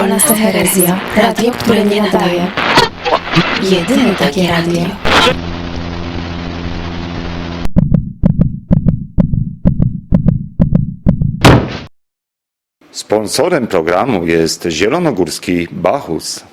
Wolna Herezja. Radio, które nie nadaje. Jedyne takie radio. Sponsorem programu jest Zielonogórski Bachus.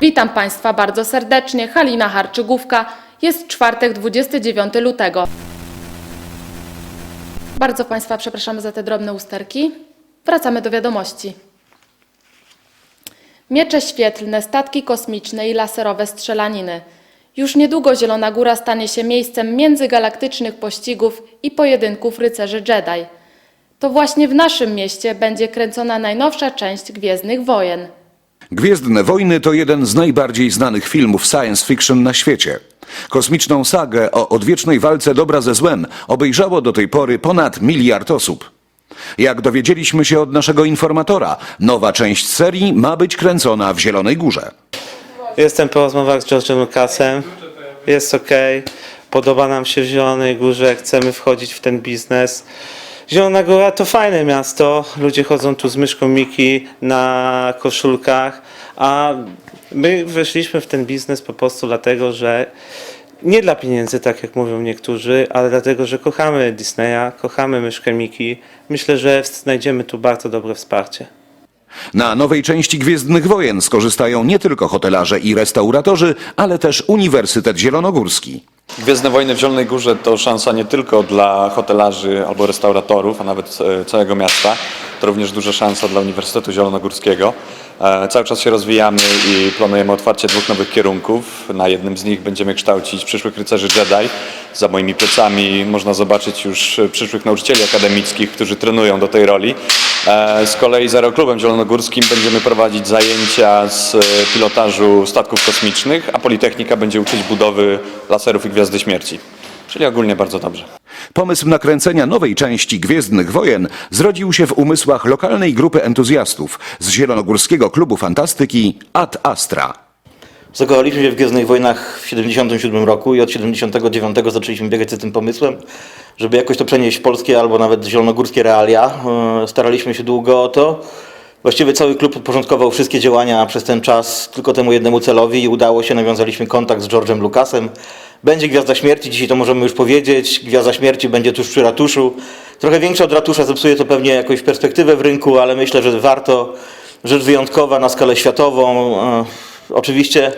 Witam Państwa bardzo serdecznie. Halina Harczygówka. Jest czwartek, 29 lutego. Bardzo Państwa przepraszamy za te drobne usterki. Wracamy do wiadomości. Miecze świetlne, statki kosmiczne i laserowe strzelaniny. Już niedługo Zielona Góra stanie się miejscem międzygalaktycznych pościgów i pojedynków rycerzy Jedi. To właśnie w naszym mieście będzie kręcona najnowsza część Gwiezdnych Wojen. Gwiezdne Wojny to jeden z najbardziej znanych filmów science fiction na świecie. Kosmiczną sagę o odwiecznej walce dobra ze złem obejrzało do tej pory ponad miliard osób. Jak dowiedzieliśmy się od naszego informatora, nowa część serii ma być kręcona w Zielonej Górze. Jestem po rozmowach z George'em Lucasem. Jest ok. Podoba nam się w Zielonej Górze. Chcemy wchodzić w ten biznes. Zielona Góra to fajne miasto. Ludzie chodzą tu z myszką Miki na koszulkach. A my weszliśmy w ten biznes po prostu dlatego, że nie dla pieniędzy, tak jak mówią niektórzy, ale dlatego, że kochamy Disneya, kochamy myszkę Miki. Myślę, że znajdziemy tu bardzo dobre wsparcie. Na nowej części Gwiezdnych Wojen skorzystają nie tylko hotelarze i restauratorzy, ale też Uniwersytet Zielonogórski. Gwiezdne Wojny w Zielonej Górze to szansa nie tylko dla hotelarzy albo restauratorów, a nawet e, całego miasta. To również duża szansa dla Uniwersytetu Zielonogórskiego. E, Cały czas się rozwijamy i planujemy otwarcie dwóch nowych kierunków. Na jednym z nich będziemy kształcić przyszłych rycerzy Jedi. Za moimi plecami można zobaczyć już przyszłych nauczycieli akademickich, którzy trenują do tej roli. E, Z kolei z Aeroklubem Zielonogórskim będziemy prowadzić zajęcia z e, pilotażu statków kosmicznych, a Politechnika będzie uczyć budowy laserów i Gwiazdy Śmierci. Czyli ogólnie bardzo dobrze. Pomysł nakręcenia nowej części Gwiezdnych Wojen zrodził się w umysłach lokalnej grupy entuzjastów z Zielonogórskiego Klubu Fantastyki Ad Astra. Zakochaliśmy się w Gwiezdnych Wojnach w 77 roku i od 79 zaczęliśmy biegać za tym pomysłem, żeby jakoś to przenieść w polskie albo nawet zielonogórskie realia. E, Staraliśmy się długo o to. Właściwie cały klub podporządkował wszystkie działania przez ten czas tylko temu jednemu celowi i udało się. Nawiązaliśmy kontakt z George'em Lucasem. Będzie Gwiazda Śmierci, dzisiaj to możemy już powiedzieć. Gwiazda Śmierci będzie tuż przy ratuszu. Trochę większa od ratusza zepsuje to pewnie jakąś perspektywę w rynku, ale myślę, że warto. Rzecz wyjątkowa na skalę światową. Oczywiście,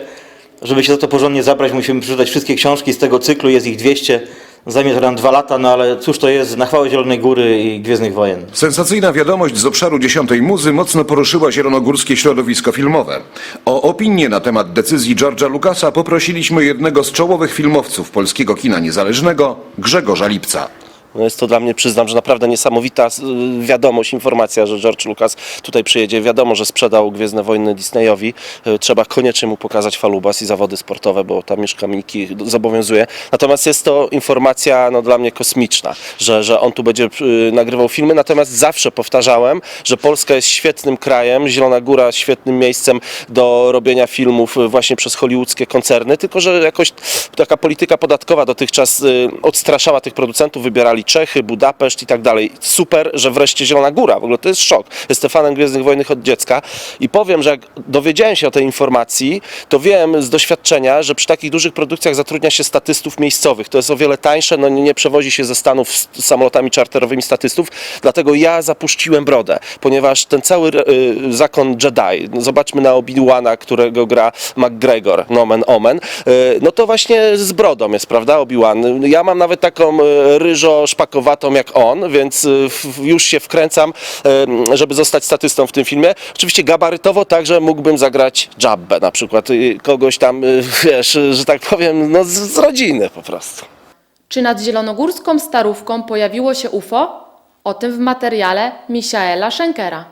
żeby się za to porządnie zabrać, musimy przeczytać wszystkie książki z tego cyklu, jest ich 200. Zajmie to nam dwa lata, no ale cóż to jest na chwałę Zielonej Góry i Gwiezdnych Wojen. Sensacyjna wiadomość z obszaru dziesiątej muzy mocno poruszyła zielonogórskie środowisko filmowe. O opinię na temat decyzji George'a Lucasa poprosiliśmy jednego z czołowych filmowców polskiego kina niezależnego, Grzegorza Lipca. No jest to dla mnie, przyznam, że naprawdę niesamowita y, wiadomość, informacja, że George Lucas tutaj przyjedzie. Wiadomo, że sprzedał Gwiezdne Wojny Disneyowi. Y, Trzeba koniecznie mu pokazać falubas i zawody sportowe, bo ta mieszka Miki zobowiązuje. Natomiast jest to informacja no, dla mnie kosmiczna, że, że on tu będzie y, nagrywał filmy. Natomiast zawsze powtarzałem, że Polska jest świetnym krajem, Zielona Góra świetnym miejscem do robienia filmów właśnie przez hollywoodzkie koncerny, tylko że jakoś taka polityka podatkowa dotychczas odstraszała tych producentów, wybierali Czechy, Budapeszt i tak dalej. Super, że wreszcie Zielona Góra, w ogóle to jest szok. Jestem fanem Gwiezdnych Wojen od dziecka i powiem, że jak dowiedziałem się o tej informacji, to wiem z doświadczenia, że przy takich dużych produkcjach zatrudnia się statystów miejscowych. To jest o wiele tańsze, no nie, przewozi się ze Stanów samolotami czarterowymi statystów, dlatego ja zapuściłem brodę, ponieważ ten cały y, zakon Jedi, zobaczmy na Obi-Wana, którego gra McGregor, nomen omen, y, no to właśnie z brodą jest, prawda, Obi-Wan. Ja mam nawet taką y, ryżo szpakowatą jak on, więc y, już się wkręcam, żeby zostać statystą w tym filmie. Oczywiście gabarytowo także mógłbym zagrać Jabbę na przykład, kogoś tam, y, wiesz, że tak powiem, no z, z rodziny po prostu. Czy nad zielonogórską starówką pojawiło się UFO? O tym w materiale Michaela Schenkera.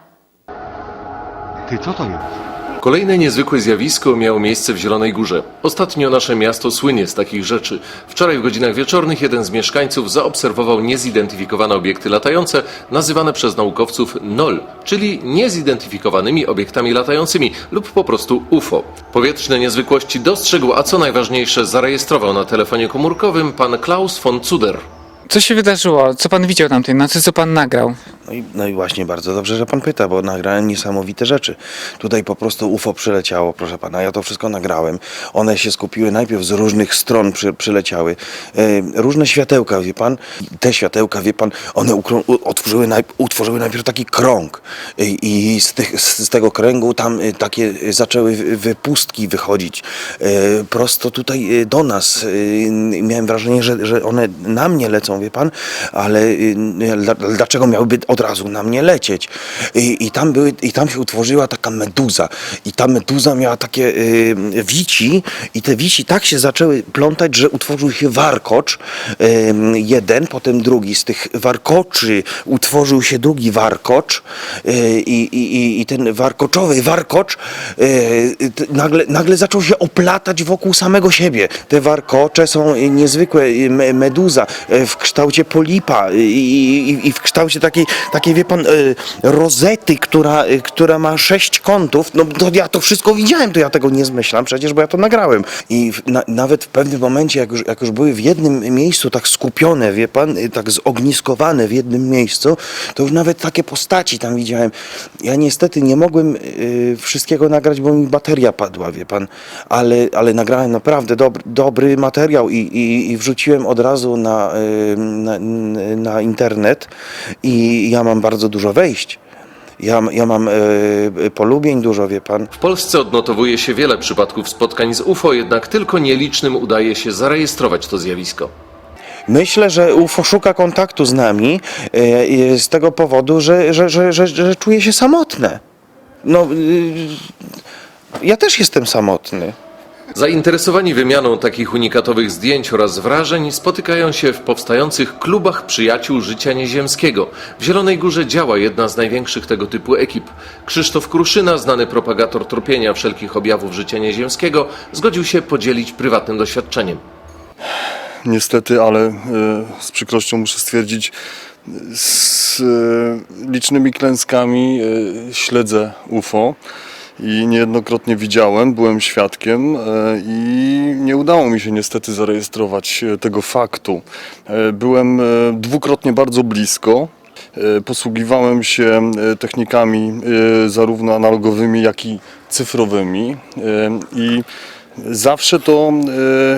Ty, co to jest? Kolejne niezwykłe zjawisko miało miejsce w Zielonej Górze. Ostatnio nasze miasto słynie z takich rzeczy. Wczoraj w godzinach wieczornych jeden z mieszkańców zaobserwował niezidentyfikowane obiekty latające, nazywane przez naukowców NOL, czyli niezidentyfikowanymi obiektami latającymi lub po prostu UFO. Powietrzne niezwykłości dostrzegł, a co najważniejsze zarejestrował na telefonie komórkowym pan Klaus von Zuder. Co się wydarzyło? Co pan widział tamtej nocy? Co pan nagrał? No i, no i właśnie bardzo dobrze, że pan pyta, bo nagrałem niesamowite rzeczy. Tutaj po prostu UFO przyleciało, proszę pana, ja to wszystko nagrałem. One się skupiły najpierw z różnych stron przy, przyleciały. E, różne światełka, wie pan. Te światełka, wie pan, one ukrą- u- otworzyły, najp- utworzyły najpierw taki krąg i, i z, tych, z, z tego kręgu tam e, takie e, zaczęły wy- wypustki wychodzić e, prosto tutaj e, do nas. E, Miałem wrażenie, że, że one na mnie lecą, wie pan, ale dla- dlaczego miałyby od razu na mnie lecieć? I, i, tam, były, I tam się utworzyła taka meduza. I ta meduza miała takie y, wici i te wici tak się zaczęły plątać, że utworzył się warkocz. Y, jeden, potem drugi. Z tych warkoczy utworzył się drugi warkocz y, i, i, i- ten warkoczowy warkocz nagle, nagle zaczął się oplatać wokół samego siebie. Te warkocze są niezwykłe. me- Meduza w kształcie polipa i, i, i w kształcie takiej, takiej wie pan, y, rozety, która, y, która ma sześć kątów. No to ja to wszystko widziałem, to ja tego nie zmyślam przecież, bo ja to nagrałem. I na, nawet w pewnym momencie, jak już, jak już były w jednym miejscu tak skupione, wie pan, y, tak zogniskowane w jednym miejscu, to już nawet takie postaci tam widziałem. Ja niestety nie mogłem y, wszystkiego nagrać, bo mi bateria padła, wie pan, ale, ale nagrałem naprawdę dobry, dobry materiał i, i, i wrzuciłem od razu na, y, na, na internet i ja mam bardzo dużo wejść. Ja, ja mam y, polubień dużo, wie pan. W Polsce odnotowuje się wiele przypadków spotkań z UFO, jednak tylko nielicznym udaje się zarejestrować to zjawisko. Myślę, że UFO szuka kontaktu z nami y, y, z tego powodu, że, że, że, że, że czuje się samotne. No, y, ja też jestem samotny. Zainteresowani wymianą takich unikatowych zdjęć oraz wrażeń spotykają się w powstających klubach przyjaciół życia nieziemskiego. W Zielonej Górze działa jedna z największych tego typu ekip. Krzysztof Kruszyna, znany propagator tropienia wszelkich objawów życia nieziemskiego, zgodził się podzielić prywatnym doświadczeniem. Niestety, ale e, z przykrością muszę stwierdzić, z e, licznymi klęskami e, śledzę UFO i niejednokrotnie widziałem, byłem świadkiem e, i nie udało mi się niestety zarejestrować e, tego faktu. E, Byłem dwukrotnie bardzo blisko. Posługiwałem się technikami zarówno analogowymi, jak i cyfrowymi i zawsze to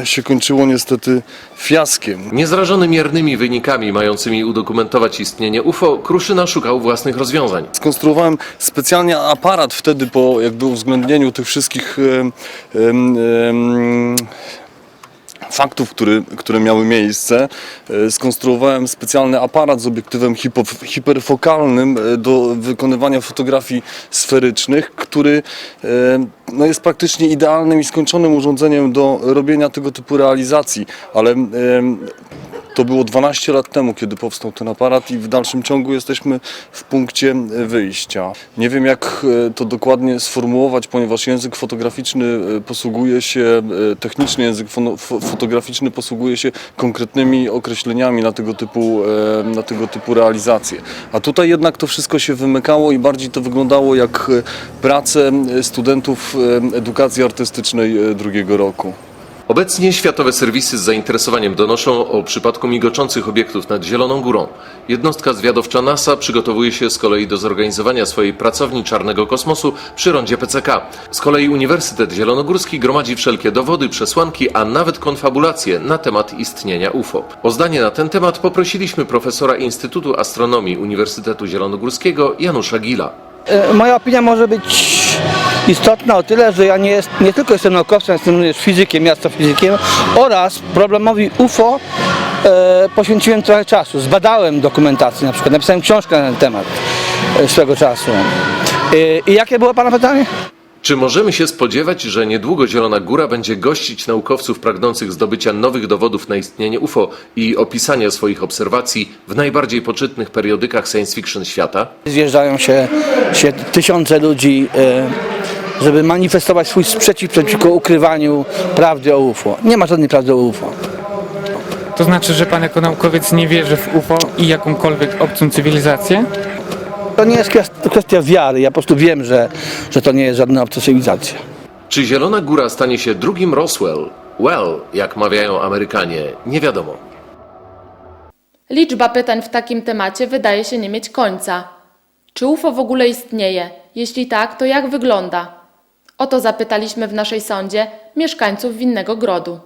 e, się kończyło niestety fiaskiem. Niezrażony miernymi wynikami mającymi udokumentować istnienie UFO, Kruszyna szukał własnych rozwiązań. Skonstruowałem specjalnie aparat wtedy po jakby uwzględnieniu tych wszystkich em, em, em, faktów, który, które miały miejsce. E, Skonstruowałem specjalny aparat z obiektywem hiperfokalnym e, do wykonywania fotografii sferycznych, który e, no, jest praktycznie idealnym i skończonym urządzeniem do robienia tego typu realizacji, ale to było 12 lat temu, kiedy powstał ten aparat i w dalszym ciągu jesteśmy w punkcie e, wyjścia. Nie wiem jak e, to dokładnie sformułować, ponieważ język fotograficzny e, posługuje się, techniczny język fotograficzny posługuje się konkretnymi określeniami na tego typu, na tego typu realizacje. A tutaj jednak to wszystko się wymykało i bardziej to wyglądało jak prace studentów edukacji artystycznej drugiego roku. Obecnie światowe serwisy z zainteresowaniem donoszą o przypadku migoczących obiektów nad Zieloną Górą. Jednostka zwiadowcza NASA przygotowuje się z kolei do zorganizowania swojej pracowni czarnego kosmosu przy rondzie PCK. Z kolei Uniwersytet Zielonogórski gromadzi wszelkie dowody, przesłanki, a nawet konfabulacje na temat istnienia UFO. O zdanie na ten temat poprosiliśmy profesora Instytutu Astronomii Uniwersytetu Zielonogórskiego Janusza Gila. E, Moja opinia może być istotna o tyle, że ja nie, jest, nie tylko jestem naukowcem, jestem również fizykiem, astrofizykiem oraz problemowi UFO e, poświęciłem trochę czasu. Zbadałem dokumentację na przykład, napisałem książkę na ten temat e, swego czasu. E, I jakie było Pana pytanie? Czy możemy się spodziewać, że niedługo Zielona Góra będzie gościć naukowców pragnących zdobycia nowych dowodów na istnienie UFO i opisania swoich obserwacji w najbardziej poczytnych periodykach science fiction świata? Zjeżdżają się, się tysiące ludzi e, żeby manifestować swój sprzeciw przeciwko ukrywaniu prawdy o UFO. Nie ma żadnej prawdy o UFO. To znaczy, że pan jako naukowiec nie wierzy w UFO i jakąkolwiek obcą cywilizację? To nie jest kwestia, wiary, ja po prostu wiem, że, że to nie jest żadna obca cywilizacja. Czy Zielona Góra stanie się drugim Roswell? Well, jak mawiają Amerykanie, nie wiadomo. Liczba pytań w takim temacie wydaje się nie mieć końca. Czy UFO w ogóle istnieje? Jeśli tak, to jak wygląda? O to zapytaliśmy w naszej sądzie mieszkańców Winnego Grodu.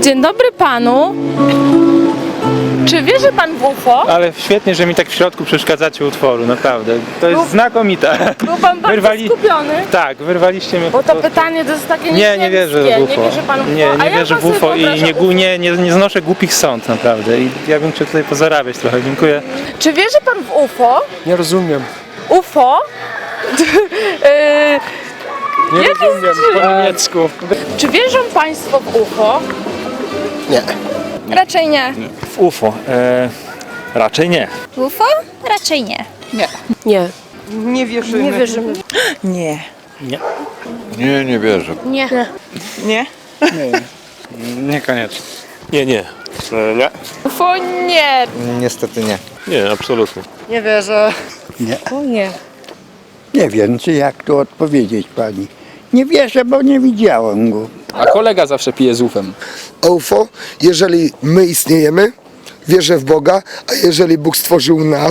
Dzień dobry panu. Czy wierzy pan w UFO? Ale świetnie, że mi tak w środku przeszkadzacie utworu, naprawdę. To jest Był- znakomite. Był pan bardzo Wyrwali- skupiony. Tak, wyrwaliście mnie. Bo to pytanie to jest takie Nie, nie wierzę w. UFO. Nie wierzy pan w UFO? Nie, A nie jak wierzę pan w sobie UFO i wyobraża nie, gu- nie, nie, nie znoszę głupich sąd, naprawdę. I ja bym chciał tutaj pozarabiać trochę. Dziękuję. Czy wierzy pan w UFO? Nie rozumiem. UFO? Yy, Nie rozumiem po niemiecku. czy wierzą państwo w UFO? Raczej nie. W UFO? E, raczej nie. UFO? Raczej nie. Nie. Nie wierzymy. Nie wierzymy. Nie. Nie, nie wierzę. Nie. Nie? Niekoniecznie. Nie, nie. nie? UFO nie. Niestety nie. Nie, absolutnie. Nie wierzę. Nie. O nie. Nie wiem, czy jak to odpowiedzieć pani. Nie wierzę, bo nie widziałem go. A kolega zawsze pije z UFem. UFO, jeżeli my istniejemy, wierzę w Boga, a jeżeli Bóg stworzył nas,